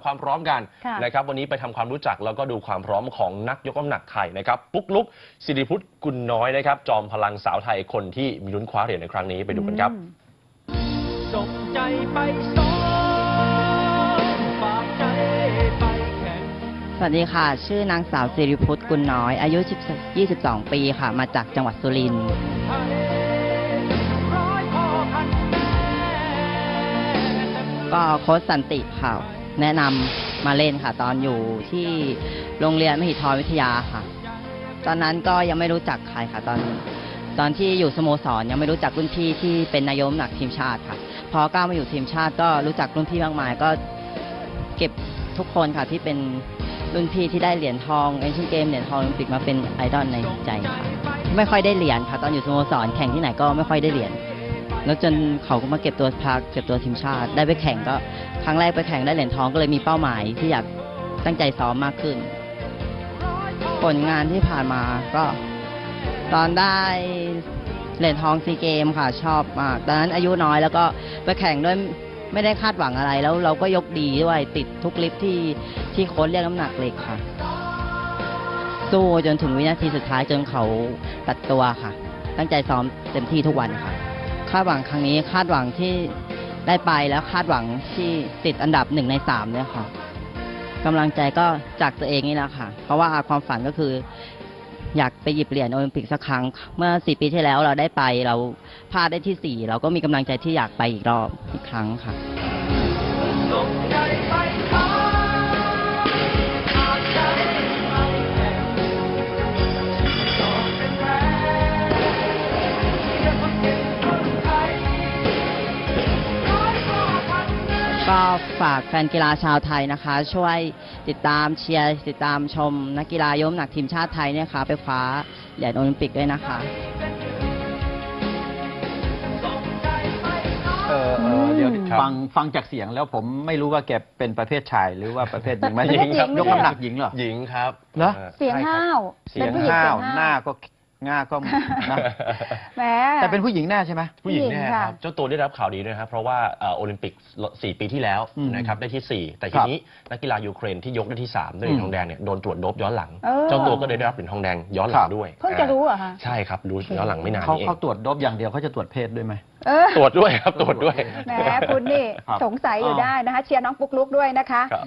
ความพร้อมกันค่ะนะครับวันนี้ไปทำความรู้จักแล้วก็ดูความพร้อมของนักยกน้ำหนักไทยนะครับปุ๊กลุกสิริพุทธกุลน้อยนะครับ จอมพลังสาวไทยคนที่มีลุ้นคว้าเหรียญในครั้งนี้ไปดูกันครับอืมส่งใจไปซ้อมฝากใจไปแข่งสวัสดีค่ะ ชื่อนางสาวสิริพุทธกุลน้อย อายุ10 22 ปีค่ะ มาจากจังหวัดสุรินทร์ไทยร้อยพ่อพันแม่ก็โค้ชสันติค่ะ แนะนำมาเล่นค่ะ ตอนอยู่ที่โรงเรียนมหิธรวิทยาค่ะ ตอนนั้นก็ยังไม่รู้จักใครค่ะ ตอนตอนที่อยู่สโมสรยังไม่รู้จักรุ่นพี่ที่เป็นนายกน้ำหนักทีมชาติค่ะ พอก้าวมาอยู่ทีมชาติก็รู้จักรุ่นพี่มากมาย ก็เก็บทุกคนค่ะที่เป็นรุ่นพี่ที่ได้เหรียญทองเอเชียนเกมเหรียญทองโอลิมปิกมาเป็นไอดอลในใจค่ะไม่ค่อยได้เหรียญค่ะ ตอนอยู่สโมสรแข่งที่ไหนก็ไม่ค่อยได้เหรียญ แล้วจนเขาก็มาเก็บตัวพักเก็บตัวทีมชาติ ได้ไปแข่งก็ครั้งแรกไปแข่งได้เหรียญทองก็เลยมีเป้าหมายที่อยากตั้งใจซ้อมมากขึ้น ผลงานที่ผ่านมาก็ ตอนได้เหรียญทองซีเกมค่ะชอบมากตอนนั้นอายุน้อยแล้วก็ไปแข่งด้วยไม่ได้คาดหวังอะไรแล้วเราก็ยกดีด้วยติดทุกลิฟที่ที่โค้ชเรียกน้ำหนักเหล็กค่ะ สู้จนถึงวินาทีสุดท้ายจนเขาตัดตัวค่ะ ตั้งใจซ้อมเต็มที่ทุกวันค่ะ คาดหวังครั้งนี้คาดหวังที่ได้ไปแล้วคาดหวังที่ติดอันดับหนึ่งในสามเนี่ยค่ะกำลังใจก็จากตัวเองนี่แหละค่ะ เพราะว่าความฝันก็คือ อยากไปหยิบเหรียญโอลิมปิกสักครั้ง เมื่อสี่ปีที่แล้วเราได้ไปเราพลาดได้ที่สี่เราก็มีกำลังใจที่อยากไปอีกรอบอีกครั้งค่ะ ก็ฝากแฟนกีฬาชาวไทยนะคะ ช่วยติดตามเชียร์ติดตามชม นักกีฬายกน้ำหนักทีมชาติไทยเนี่ยค่ะ ไปคว้าเหรียญโอลิมปิกด้วยนะคะ เออเออเดี๋ยวครับ ฟังฟังจากเสียงแล้วผมไม่รู้ว่าแกเป็นประเภทชายหรือว่าประเภทหญิงไหมประเภทหญิง ยกน้ำหนักหญิงเหรอ หญิงครับ เหรอออเสียงใช่ครับห้าว เสีเป็ยนงผู้หญิงห้าเสีวยงหน้าก็ หน้าก็นะแหม แต่เป็นผู้หญิงแน่ใช่ไหม ผู้หญิงผู้หญิงแน่คค่ะรับเจ้าตัวได้รับข่าวดีด้วยนะครับ เพราะว่าเอ่อโอลิมปิก 4 ปีที่แล้วอืมนะครับได้ที่4 แต่ครัทีบนี้นักกีฬายูเครนที่ยกได้ที่3ได้เหรียญทองแดงเนี่ยโดนตรวจโดบย้อนหลัง เออ เจ้าตัวก็เลยได้รับเหรียญทองแดงย้อนหลัครังบ ด้วยเพิ่งจะรู้เหรอคะ ใช่ครับรู้ย้อนหลังไม่นานเขานี้เองเขาตรวจโดบอย่างเดียวเขาจะตรวจเพศด้วยไหม เออ ตรวจด้วยครับตรวจด้วย แหมคุณนี่ ครับสงสัยอยู่อ้าวได้นะคะ เชียร์น้องปุ๊กลุกด้วยนะคะ ครับ